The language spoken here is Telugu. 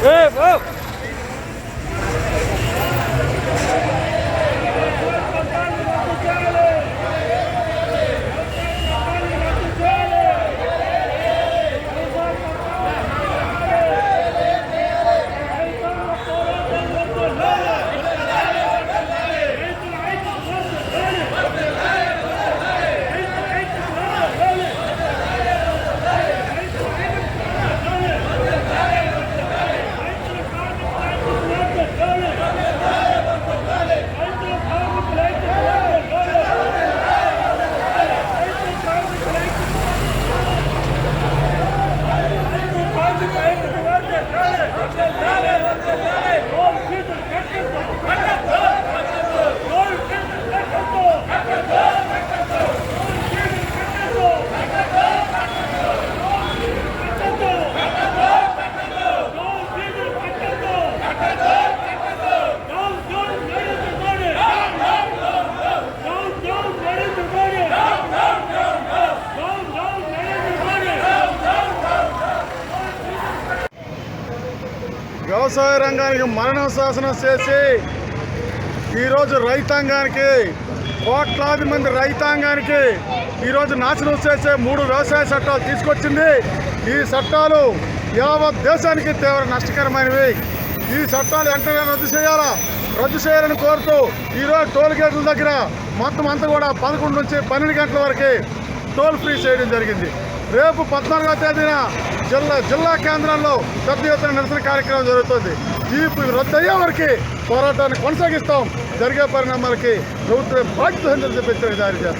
네, 뭐. వ్యవసాయ రంగానికి మరణ శాసనం చేసి ఈరోజు రైతాంగానికి కోట్లాది మంది రైతాంగానికి ఈరోజు నాశనం చేసే మూడు వ్యవసాయ చట్టాలు తీసుకొచ్చింది. ఈ చట్టాలు యావత్ దేశానికి తీవ్ర నష్టకరమైనవి. ఈ చట్టాలు వెంటనే రద్దు చేయాలా? రద్దు చేయాలని కోరుతూ ఈరోజు టోల్ గేట్ల దగ్గర మొత్తం అంతా కూడా పదకొండు నుంచి పన్నెండు గంటల వరకు టోల్ ఫ్రీ చేయడం జరిగింది. రేపు పద్నాలుగో తేదీన జిల్లా జిల్లా కేంద్రంలో పెద్ద ఎత్తున నిరసన కార్యక్రమం జరుగుతుంది. ఈ రద్దయ్యే వరకు పోరాటాన్ని కొనసాగిస్తాం. జరిగే పరిణామాలకి ప్రభుత్వం బాధ్యత చెప్పి దారి చేస్తాం.